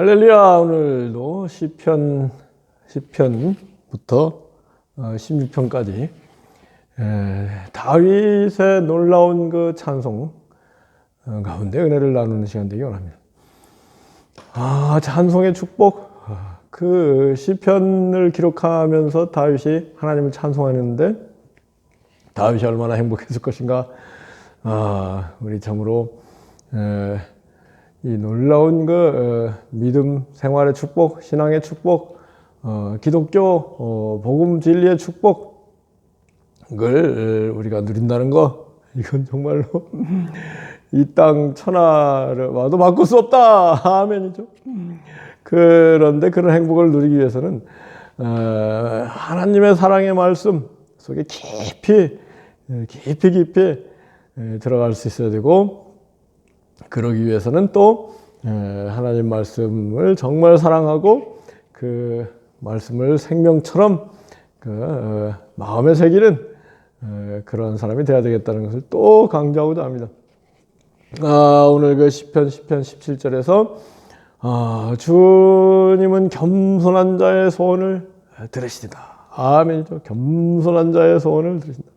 할렐루야. 오늘도 시편 시편부터 16편까지. 다윗의 놀라운 그 찬송 어, 가운데 은혜를 나누는 시간 되기 원합니다. 아 찬송의 축복. 아, 그 시편을 기록하면서 다윗이 하나님을 찬송하는데 다윗이 얼마나 행복했을 것인가. 아 우리 참으로 에, 이 놀라운 그 어, 믿음 생활의 축복, 신앙의 축복, 어, 기독교 어, 복음 진리의 축복을 우리가 누린다는 거 이건 정말로 이 땅 천하를 와도 바꿀 수 없다 아멘이죠. 그런데 그런 행복을 누리기 위해서는 어, 하나님의 사랑의 말씀 속에 깊이 깊이 깊이 들어갈 수 있어야 되고 그러기 위해서는 또 하나님 말씀을 정말 사랑하고 그 말씀을 생명처럼 그 어, 마음에 새기는 그런 사람이 되어야 되겠다는 것을 또 강조하고자 합니다. 아, 오늘 그 시편 10편 17절에서 아, 주님은 겸손한 자의 소원을 들으시리다. 아멘이죠. 겸손한 자의 소원을 들으신다.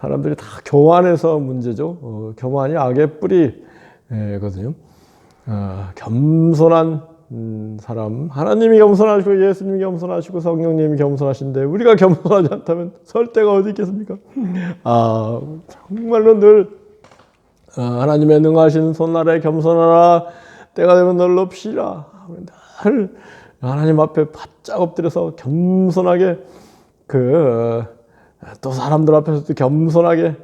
사람들이 다 교만해서 문제죠. 어, 교만이 악의 뿌리 거든요. 어, 겸손한 음, 사람, 하나님이 겸손하시고 예수님이 겸손하시고 성령님이 겸손하신데 우리가 겸손하지 않다면 설 데가 어디 있겠습니까? 아 정말로 늘 어, 하나님의 능하신 손나라에 겸손하라 때가 되면 널 높이라 늘 하나님 앞에 바짝 엎드려서 겸손하게 그 또 사람들 앞에서도 겸손하게 아,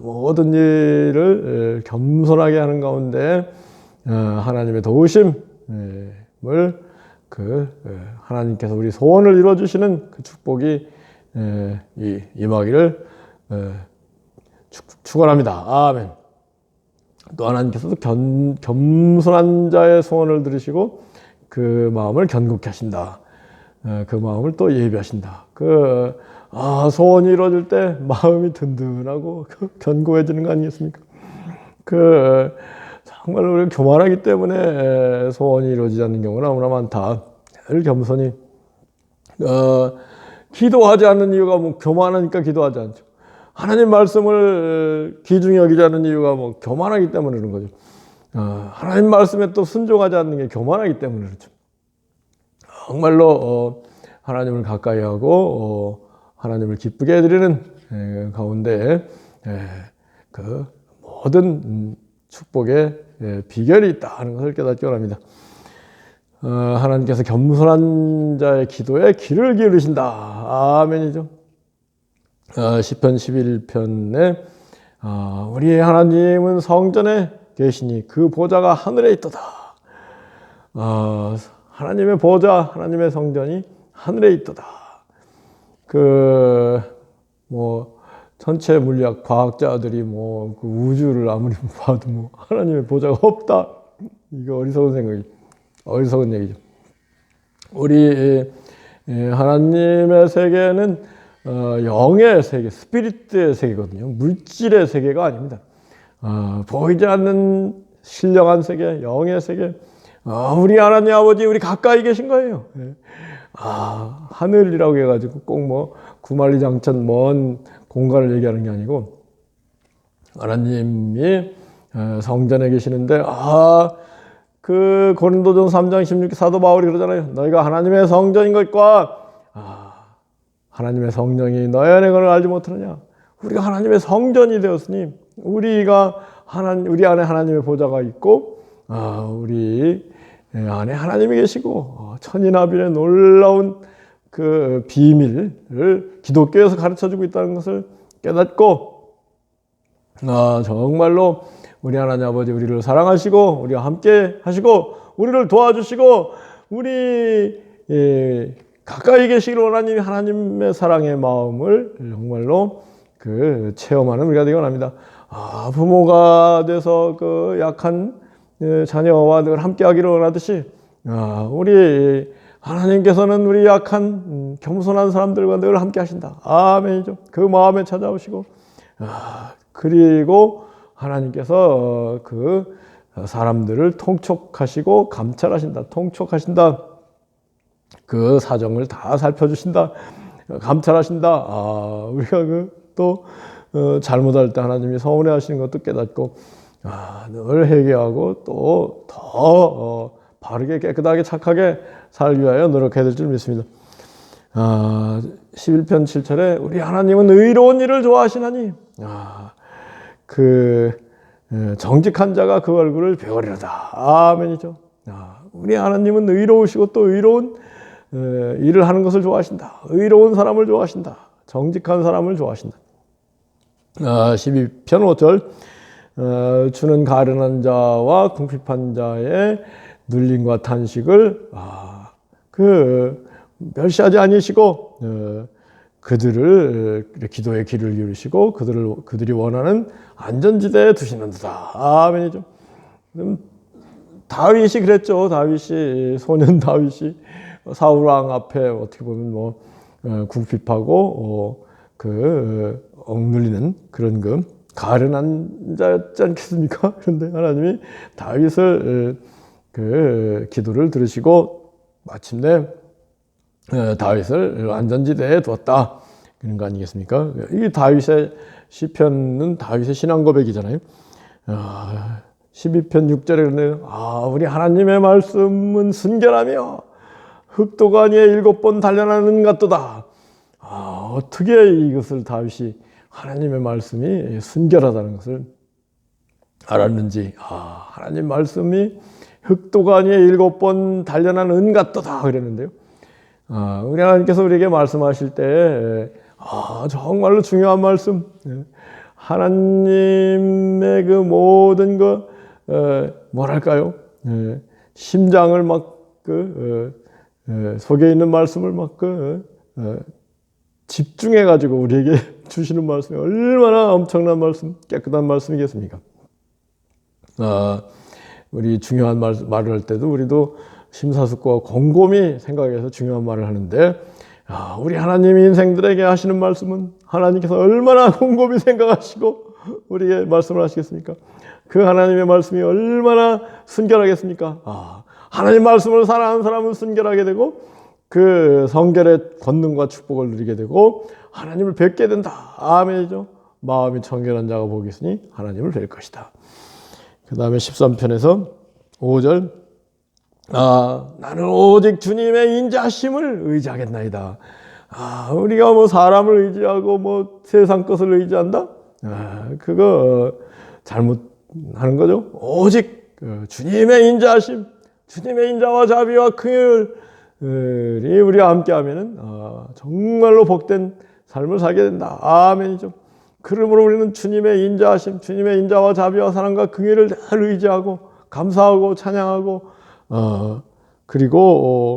모든 일을 겸손하게 하는 가운데 어, 하나님의 도우심을 그 하나님께서 우리 소원을 이루어 주시는 그 축복이 임하기를 축원합니다. 아멘. 또 하나님께서도 겸, 겸손한 자의 소원을 들으시고 그 마음을 견고케 하신다. 그 마음을 또 예비하신다. 그 아, 소원이 이루어질 때 마음이 든든하고 견고해지는 거 아니겠습니까? 그 정말 우리 교만하기 때문에 소원이 이루어지지 않는 경우가 너무나 많다. 늘 겸손히 어, 기도하지 않는 이유가 뭐 교만하니까 기도하지 않죠. 하나님 말씀을 귀중히 여기지 않는 이유가 뭐 교만하기 때문에 그런 거죠. 어, 하나님 말씀에 또 순종하지 않는 게 교만하기 때문에 그렇죠. 정말로 어, 하나님을 가까이 하고 어, 하나님을 기쁘게 해드리는 가운데 그 모든 축복의 비결이 있다는 것을 깨닫기 원합니다. 어, 하나님께서 겸손한 자의 기도에 귀를 기울이신다. 아멘이죠. 어, 시편 11편에 어, 우리 하나님은 성전에 계시니 그 보좌가 하늘에 있도다. 하나님의 보좌, 하나님의 성전이 하늘에 있도다. 그, 뭐, 전체 물리학 과학자들이 뭐, 그 우주를 아무리 봐도 뭐, 하나님의 보좌가 없다. 이거 어리석은 생각이, 어리석은 얘기죠. 우리, 하나님의 세계는, 어, 영의 세계, 스피릿의 세계거든요. 물질의 세계가 아닙니다. 어, 보이지 않는 신령한 세계, 영의 세계. 어, 우리 하나님 아버지, 우리 가까이 계신 거예요. 예. 아, 하늘이라고 해가지고 꼭 뭐 구만리 장천 먼 공간을 얘기하는 게 아니고 하나님이 어, 성전에 계시는데 아, 그 고린도전 3장 16절 사도 바울이 그러잖아요. 너희가 하나님의 성전인 것과 아, 하나님의 성령이 너희 안에 것을 알지 못하느냐? 우리가 하나님의 성전이 되었으니 우리가 하나 우리 안에 하나님의 보좌가 있고 아, 우리 안에 하나님이 계시고 어, 천인아빌의 놀라운 그 비밀을 기독교에서 가르쳐주고 있다는 것을 깨닫고 아, 정말로 우리 하나님 아버지 우리를 사랑하시고 우리와 함께 하시고 우리를 도와주시고 우리 예, 가까이 계시길 원하님 하나님의 사랑의 마음을 정말로 그 체험하는 우리가 되기 원합니다. 아, 부모가 돼서 그 약한 예, 자녀와 늘 함께하기를 원하듯이 아, 우리 하나님께서는 우리 약한 음, 겸손한 사람들과 늘 함께하신다. 아멘이죠. 그 마음에 찾아오시고 아, 그리고 하나님께서 그 사람들을 통촉하시고 감찰하신다. 통촉하신다. 그 사정을 다 살펴주신다. 감찰하신다. 아, 우리가 그또 어, 잘못할 때 하나님이 서운해 하시는 것도 깨닫고 아, 늘 회개하고 또더 어, 바르게 깨끗하게 착하게 살기 위하여 노력해야 될 줄 믿습니다. 아, 11편 7절에 우리 하나님은 의로운 일을 좋아하시나니 아, 그 에, 정직한 자가 그 얼굴을 배우리로다. 아멘이죠. 아, 우리 하나님은 의로우시고 또 의로운 에, 일을 하는 것을 좋아하신다. 의로운 사람을 좋아하신다. 정직한 사람을 좋아하신다. 아, 12편 5절 어, 주는 가련한 자와 궁핍한 자의 눌림과 탄식을 아, 그 멸시하지 아니시고 어, 그들을 어, 기도의 길을 기울이시고 그들을 그들이 원하는 안전지대에 두시는도다. 아멘이죠. 그럼 다윗이 그랬죠. 다윗이 소년 다윗이 사울 왕 앞에 어떻게 보면 뭐 어, 궁핍하고 어, 그 어, 억눌리는 그런 그 가련한 자였지 않겠습니까? 그런데 하나님이 다윗을 어, 그 기도를 들으시고 마침내 어, 다윗을 안전지대에 두었다. 그런 거 아니겠습니까? 이 다윗의 시편은 다윗의 신앙 고백이잖아요. 아, 12편 6절에 그러네요. 아, 우리 하나님의 말씀은 순결하며 흑도가 아니에 일곱 번 단련하는 같도다. 아, 어떻게 이것을 다윗이 하나님의 말씀이 순결하다는 것을 알았는지, 아, 하나님 말씀이 흑도가 아니에 일곱 번 단련한 은 같도다. 그랬는데요. 아, 우리 하나님께서 우리에게 말씀하실 때, 아, 정말로 중요한 말씀. 예. 하나님의 그 모든 것, 어, 뭐랄까요? 예, 심장을 막 그, 어, 어, 속에 있는 말씀을 막 그, 어, 집중해가지고 우리에게 주시는 말씀이 얼마나 엄청난 말씀, 깨끗한 말씀이겠습니까? 아, 우리 중요한 말, 말을 할 때도 우리도 심사숙고와 곰곰이 생각해서 중요한 말을 하는데 아, 우리 하나님 인생들에게 하시는 말씀은 하나님께서 얼마나 곰곰이 생각하시고 우리에게 말씀을 하시겠습니까? 그 하나님의 말씀이 얼마나 순결하겠습니까? 아, 하나님 말씀을 사랑하는 사람은 순결하게 되고 그 성결의 권능과 축복을 누리게 되고 하나님을 뵙게 된다. 아멘이죠. 마음이 청결한 자가 복이 있으니 하나님을 뵐 것이다. 그 다음에 13편에서 5절 아, 나는 오직 주님의 인자심을 의지하겠나이다. 아, 우리가 뭐 사람을 의지하고 뭐 세상 것을 의지한다? 아, 그거 잘못하는 거죠. 오직 그 주님의 인자심, 주님의 인자와 자비와 긍휼이 우리와 함께하면은 아, 정말로 복된 삶을 살게 된다. 아멘이죠. 그러므로 우리는 주님의 인자하심, 주님의 인자와 자비와 사랑과 긍휼을 늘 의지하고 감사하고 찬양하고 어, 그리고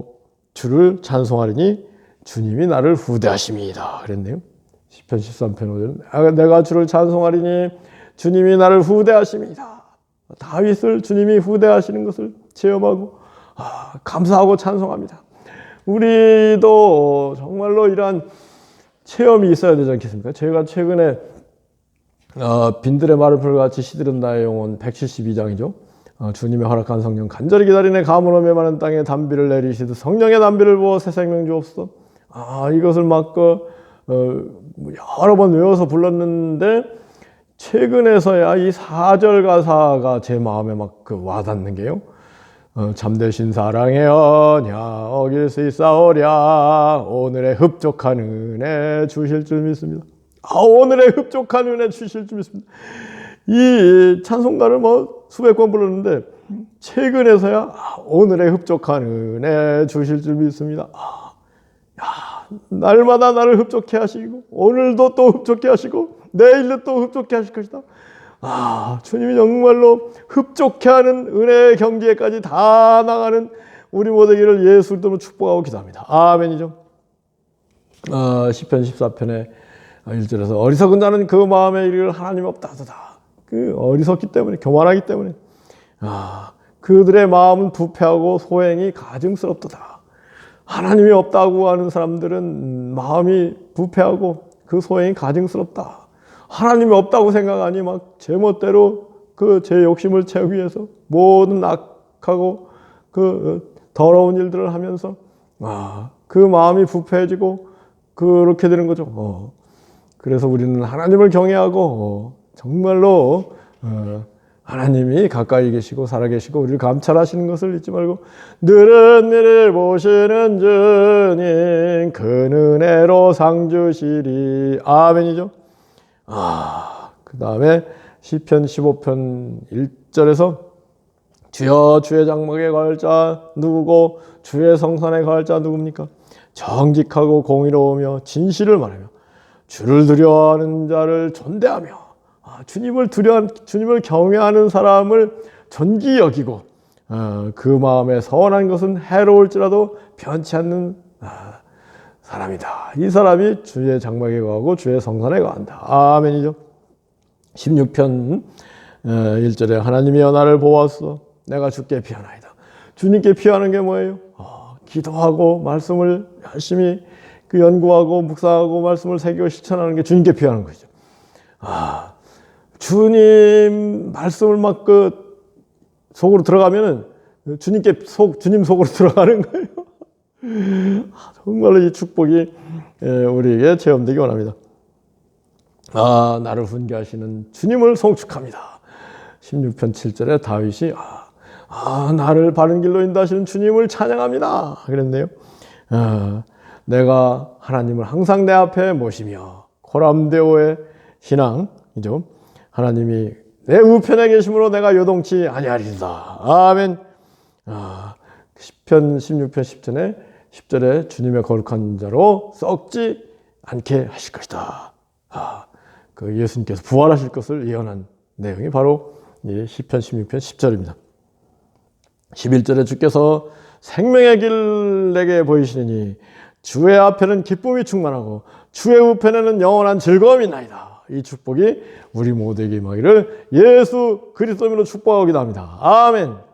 어, 주를 찬송하리니 주님이 나를 후대하심이다. 그랬네요. 10편 13편 5절. 내가 주를 찬송하리니 주님이 나를 후대하심이다. 다윗을 주님이 후대하시는 것을 체험하고 아, 감사하고 찬송합니다. 우리도 정말로 이러한 체험이 있어야 되지 않겠습니까? 제가 최근에 어, 빈들의 말을 불같이 시들은 나의 영혼 172장이죠. 어, 주님의 허락한 성령 간절히 기다리네 가물어 메마른 땅에 담비를 내리시듯 성령의 담비를 부어 새 생명 주옵소서. 아 이것을 막그 어, 여러 번 외워서 불렀는데 최근에서야 이 4절 가사가 제 마음에 막 그 와닿는 게요. 어, 참되신 사랑의 언약 어길 수 있사오랴 오늘의 흡족한 은혜 주실 줄 믿습니다. 아 오늘의 흡족한 은혜 주실 줄 믿습니다. 이 찬송가를 뭐 수백 번 불렀는데 최근에서야 아, 오늘의 흡족한 은혜 주실 줄 믿습니다. 아, 야, 날마다 나를 흡족해 하시고 오늘도 또 흡족해 하시고 내일도 또 흡족해 하실 것이다. 아, 주님이 정말로 흡족해 하는 은혜의 경지에까지 다 나가는 우리 모두기를 예수 이름으로 축복하고 기도합니다. 아멘이죠. 어, 10편 14편에 1절에서 어리석은 자는 그 마음에 이르기를 하나님 없다 하다. 그 어리석기 때문에 교만하기 때문에 아 그들의 마음은 부패하고 소행이 가증스럽도다. 하나님이 없다고 하는 사람들은 마음이 부패하고 그 소행이 가증스럽다. 하나님이 없다고 생각하니 막 제멋대로 그 제 욕심을 채우기 위해서 모든 악하고 그 더러운 일들을 하면서 아, 그 마음이 부패해지고 그렇게 되는 거죠. 어. 그래서 우리는 하나님을 경외하고 어, 정말로 어, 하나님이 가까이 계시고 살아계시고 우리를 감찰하시는 것을 잊지 말고 늘은 일을 보시는 주님 그 은혜로 상 주시리 아멘이죠. 아, 그 다음에 시편 15편 1절에서 주여 주의 장막에 갈자 누구고 주의 성산에 갈자 누굽니까? 정직하고 공의로우며 진실을 말하며 주를 두려워하는 자를 존대하며 아, 주님을 두려 주님을 경외하는 사람을 존귀 여기고 어, 그 마음에 선한 것은 해로울지라도 변치 않는 아, 사람이다. 이 사람이 주의 장막에 가고 주의 성산에 간다. 아멘이죠. 16편 1절에 하나님이 나를 보았어. 내가 주께 피하나이다. 주님께 피하는 게 뭐예요? 어, 기도하고 말씀을 열심히 그 연구하고 묵상하고 말씀을 새기고 실천하는 게 주님께 피하는 거죠. 아, 주님 말씀을 막 그 속으로 들어가면은 주님께 속 주님 속으로 들어가는 거예요. 아, 정말로 이 축복이 예, 우리에게 체험되기 원합니다. 아, 나를 훈계하시는 주님을 송축합니다. 16편 7절에 다윗이 아, 아, 나를 바른 길로 인도하시는 주님을 찬양합니다. 그랬네요. 아, 내가 하나님을 항상 내 앞에 모시며 코람데오의 신앙이죠. 하나님이 내 우편에 계심으로 내가 요동치 아니하리다. 아멘. 아, 10편 16편 10절에 10절에 주님의 거룩한 자로 썩지 않게 하실 것이다. 아, 그 예수님께서 부활하실 것을 예언한 내용이 바로 이 시편 16편 10절입니다. 11절에 주께서 생명의 길 내게 보이시니 주의 앞에는 기쁨이 충만하고 주의 우편에는 영원한 즐거움이 나이다. 이 축복이 우리 모두에게 임하기를 예수 그리스도로 축복하기도 합니다. 아멘.